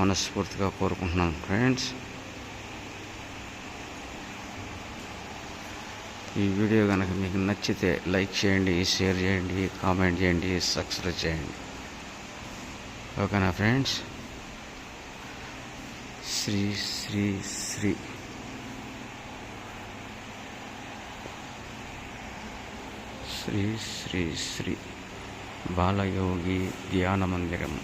మనస్ఫూర్తిగా కోరుకుంటున్నాను ఫ్రెండ్స్. ఈ వీడియో కనుక మీకు నచ్చితే లైక్ చేయండి షేర్ చేయండి కామెంట్ చేయండి సబ్స్క్రైబ్ చేయండి. ఓకేనా ఫ్రెండ్స్? శ్రీ శ్రీ శ్రీ. శ్రీ శ్రీ శ్రీ. బాలయోగి ధ్యాన మందిరం.